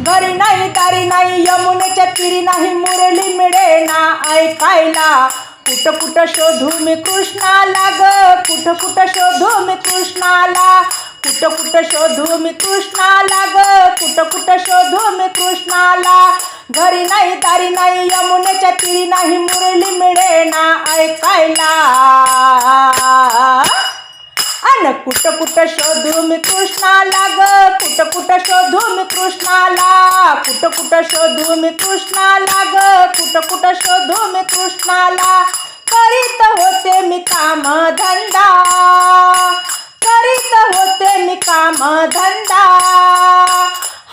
घरी नाही तारी नाही यमुनेच्या तिरी नाही मुरली मिळे ना ऐकायला. कुठं कुठं शोधू मी कृष्णाला ग? कुठं कुठं शोधू मी कृष्णाला? कुठं कुठं शोधू मी कृष्णाला ग? कुठं कुठं शोधू मी कृष्णाला? घरी नाही तारी नाही यमुनेच्या तिरी नाही मुरली मिळे ना ऐकायला. न कुठं कुठं शोधू मी कृष्णाला ग कुठं कुठं शोधू मी कृष्णाला. कुठं कुठं शोधू मी कृष्णाला ग कुठं कुठं शोधू मी कृष्णाला. करीत होते मी काम धंदा करीत होते मी काम धंदा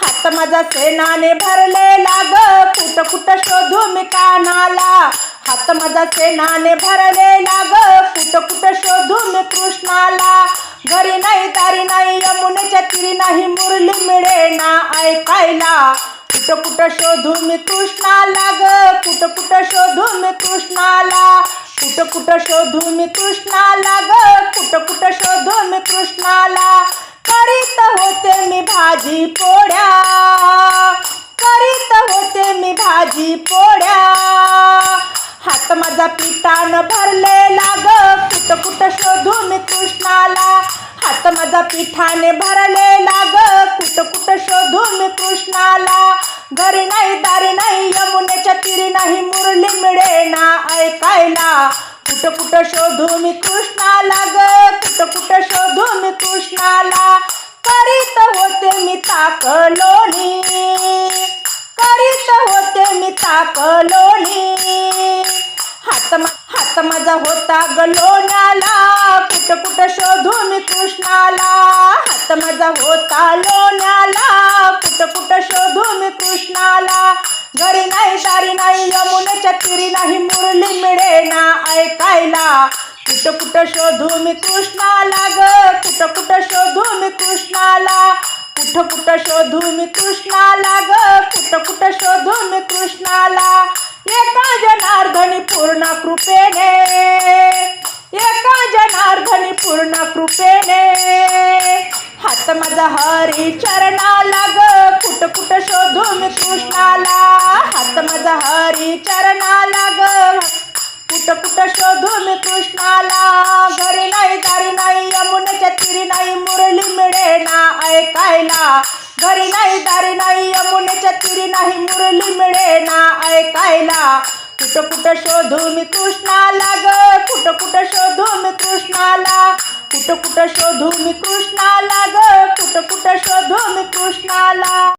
हात माझा सेनाने भरलेला ग कुठ कुठं शोधू मी कानाला. हात माझा सेनाने भरलेला ग कुठं कुठं शोधून कृष्णाला घरी नाही तारी नाही यमुनेच्या तिरी नाही मुरली मिळे ना ऐकायला. कुठं कुठं शोधून मी कृष्णाला ग कुठं कुठं शोधून मी कृष्णाला कुठं कुठं शोधून मी कृष्णाला ग कुठं कुठं शोधून मी कृष्णाला करीत होते मी भाजी पोळ्या. करीत होते मी भाजी पोळ्या. हात माझा पिठानं भरलेला ग कुठं कुठं शोधू मी कृष्णाला हात माझा पिठाने भरलेला ग कुठं कुठं शोधू मी कृष्णाला घरी नाही दारी नाही यमुनेच्या तिरी नाही मुरली मिळे ना ऐकायला. कुठं कुठं शोधू मी कृष्णाला ग कुठं कुठं शोधू मी कृष्णाला करीत होते मी ताकलोनी करीत होते मी ताकलोनी. हात हात माझा होता गलोण्याला. कुठं कुठं शोधू मी कृष्णाला. हात माझा होता लोण्याला. कुठं कुठं शोधू मी कृष्णाला. घरी नाही दारी नाही यमुनेच्या तिरी नाही मुरली मिळे ना ऐकायला. कुठं कुठं शोधू मी कृष्णाला ग. कुठं कुठं शोधू मी कृष्णाला. कुठं कुठं शोधू मी कृष्णाला ग. कुठं कुठं शोधू मी कृष्णाला. एका जनार्दनी पूर्ण कृपेने एका जनार्दनी पूर्ण कृपेने. हात माझा हरी चरणाला ग कुट कुट शोधू मी कृष्णाला. हात माझा हरी चरणाला ग कुठं कुठं शोधू मी कृष्णाला. घरी नाही दारी नाही यमुनेच्या तिरी नाही मुरली मिळे ना ऐकायला. घरी नाही दारी नाही यमुनेच्या तिरी नाही मुरली मिळे ना ऐकायला. कुठं कुठं शोधू मी कृष्णाला ग कुठं कुठं शोधू मी कृष्णाला. कुठं कुठं शोधू मी कृष्णाला ग कुठं कुठं शोधू मी कृष्णाला.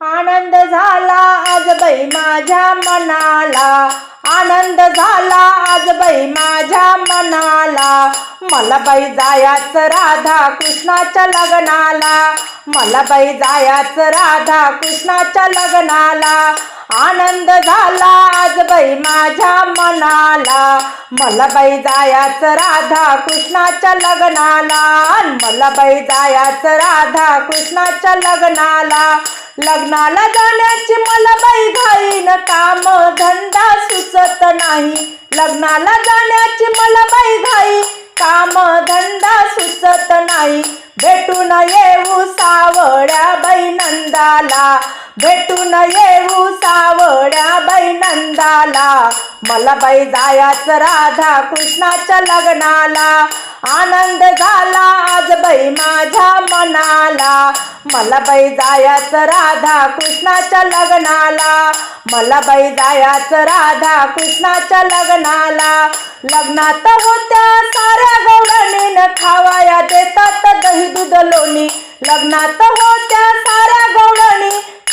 आनंद झाला आज बाई माझ्या मनाला. आनंद झाला आज बाई माझ्या मनाला. मला बाई जायाच राधा कृष्णाच्या लग्नाला. मला बाई जायाच राधा कृष्णाच्या लग्नाला. आनंद झाला आज बाई माझ्या मनाला. मला बाई जायाच राधा कृष्णाच्या लग्नाला. मला बाई जायाच राधा कृष्णाच्या लग्नाला. लग्नाला जाण्याची मला बाई घाईन काम धंदा सुचत नाही. लग्नाला जाण्याची मला बाई घाई काम धंदा सुचत नाही. भेटून येऊ सावळ्या बाई नंदाला. भेटून येऊ सावड्या बाई नंदाला. मला बाई जायाच राधा कृष्णाच्या लग्नाला. आनंद झाला आज बाई माझ्या मनाला. मला बाई जायाच राधा कृष्णाच्या लग्नाला. मला बाई जायाच राधा कृष्णाच्या लग्नाला. लग्नात होत्या साऱ्या गौडणीनं खावाया देतात दही दूध लोणी. लग्नात होत्या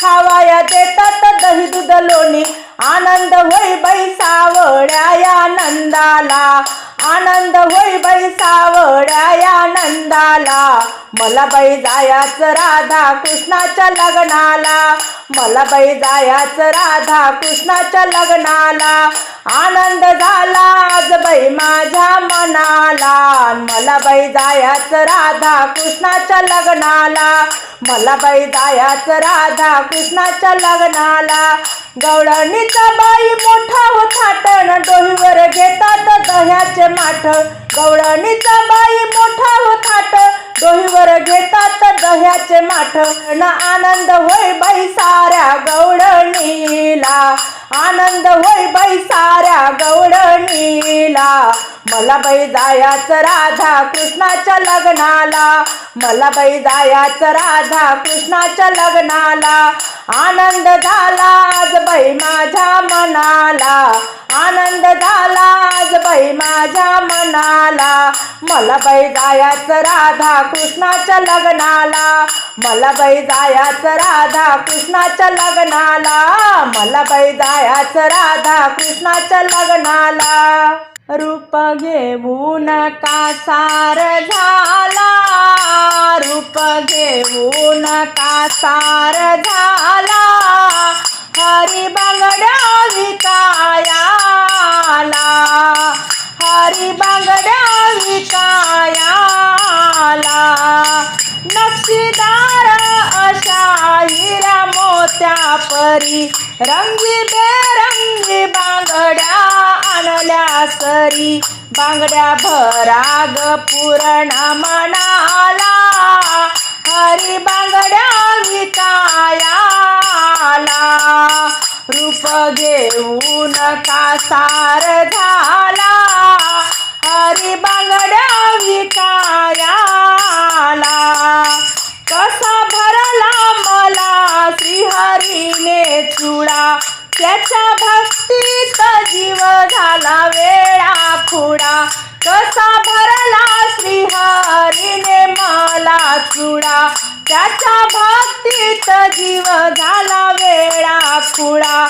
खावाया देतात दही दूध लोणी आनंद होई बैसावड्या सावळ्या या आनंद होई बाई सावड्या या नंदाला. मला बाई जायाच राधा कृष्णाच्या लग्नाला. मला बाई जायाच राधा कृष्णाच्या लग्नाला. आनंद झाला आज बाई माझ्या मनाला. मला बाई जायाच राधा कृष्णाच्या लग्नाला. मला बाई जायाच राधा कृष्णाच्या लग्नाला. गवळणीचा बाई मोठा होता थाटण डोहीवर घेतात दह्याचे माठ गवळणीचा बाई मोठा हो थाट डोहीवर घेतात दह्याचे माठ. न आनंद होय बाई साऱ्या गवळणीला. आनंद होय बाई साऱ्या गवळणीला. मला बाई जायाच राधा कृष्णाच्या लग्नाला. मला बाई जायाच राधा कृष्णाच्या लग्नाला. आनंद झाला आज बाई माझ्या मनाला. आनंद झाला आज बाई माझ्या मनाला. मला बाई जायाच राधा कृष्णाच्या लग्नाला. मला बाई जायाच राधा कृष्णाच्या लग्नाला. मला बाई जायाच राधा कृष्णाच्या लग्नाला. रूप घेऊन का सार झाला. रूप घेऊन का सार झाला. हरी बांगड्या विकायाला. हरी बांगड्या विकायाला. नक्षीदार अशा हिरा मोत्या परी. रंगी बेरंगी बांगड्या आणल्या सरी. बांगड्या भराग पुरण मनाला. हरी बांगड्या झाला रूप घेऊन का सार झाला. हरी बांगड्या विकायाला कसा भरला मला श्रीहरीने चुडा. त्याच्या भक्तीत जीव झाला वेळा खुडा कसा भरला श्रीहरीने मला चुडा. त्याच्या भक्तीत जीव झाला वेळा खुळा.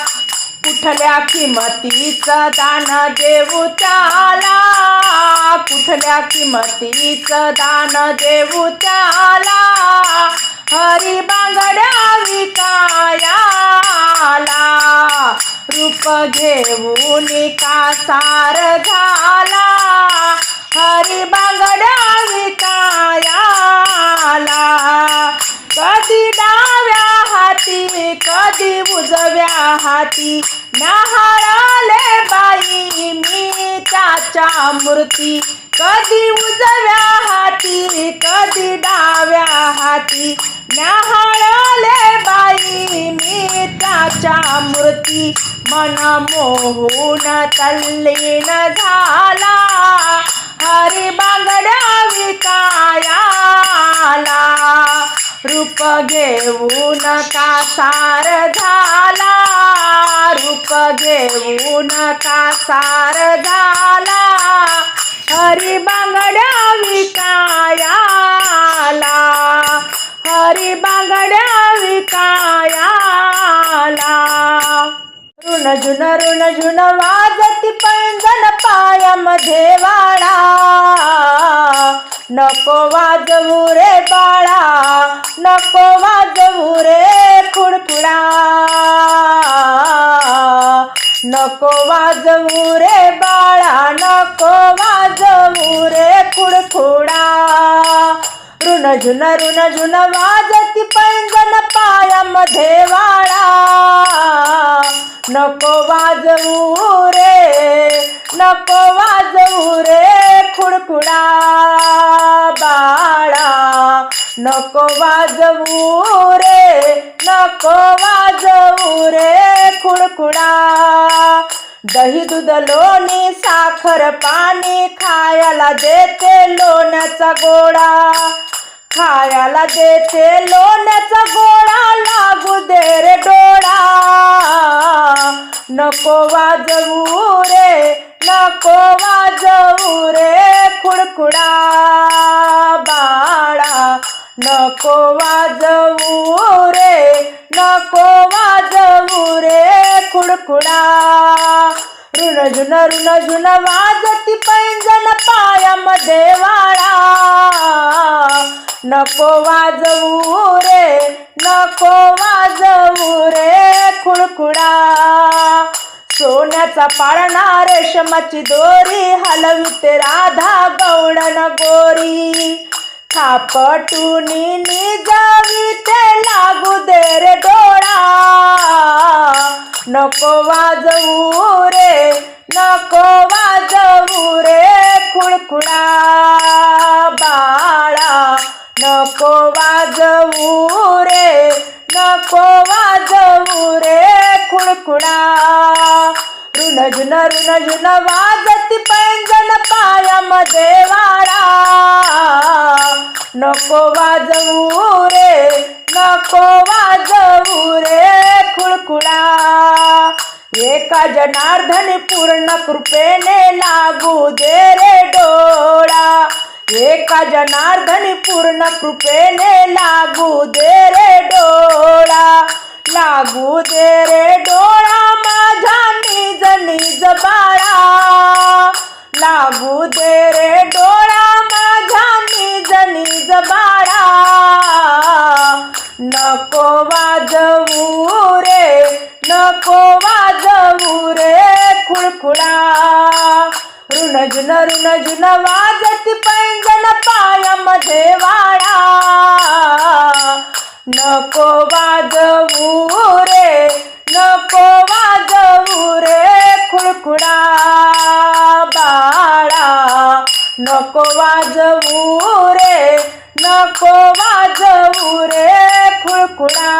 कुठल्या किमतीचं दान देऊ त्याला. कुठल्या किमतीचं दान देऊ त्याला. हरी बांगड्या विकायाला. रूप घेऊन का सार झाला. हरी बांगड्या विका हाती उजव्या हाती. न्याहाळले बाई मी त्याच्या मूर्ती. कधी उजव्या हाती कधी डाव्या हाती. न्याहाळले बाई मी त्याच्या मूर्ती. मन मोहून तल्लीन झाला. हरी बांगड्या विकायाला. रूप घेऊन का सार झाला. रूप घेऊन का सार झाला. हरी बांगड्या विकायाला हरी बांगड्या विकायाला ऋण जुन ऋण जुन वाजती पैंजन पायामध्ये वाळा नको वाजवू रे नको वाजवू रे खुडखुडा नको वाजवू रे बाळा नको वाजवू रे खुडखुडा ऋण झुन ऋण झुन वाजती पैंजन पायामध्ये वाळा. नको वाजवू रे नको वाजवू रे खुडखुडा बाळा नको वाजवू रे नको वाजवू रे खुडखुडा. दही दूध लोणी साखर पाणी खायला देते लोण्याचा गोडा खायला देते लोण्याचा गोळा लागू दे रे डोळा. नको वाजवू रे नको वाजवू रे खुडखुडा. नको वाजवू रे नको वाजवू रे खुडखुडा. ऋण झुन ऋण झुन वाजती पैंजन पायामध्ये वाळा नको वाजवू रे नको वाजवू रे खुडखुडा. सोन्याचा पाळणा रेशमाची दोरी हलविते राधा गौडन गोरी. थापटुनी निजावीत लागू दे रे डोळा. नको वाजवू रे नको वाजवू रे खुळखुळा बाळा. नको वाजवू रे नको वाजवू रे खुळखुळा. रुणझुन नजुन वाजती पैंजण पायामध्ये वाळा नको वाजवू रे नको वाजवू रे खुळखुळा. एका जनार्दन पूर्ण कृपेने लागू दे रे डोळा. एका जनार्दन पूर्ण कृपेने लागू दे रे डोळा. लागू दे रे डोळा माझ्या पायामध्ये वाळा नको वाजवू रे नको वाजवू रे खुळखुडा बाळा. नको वाजवू रे नको वाजवू रे खुळखुडा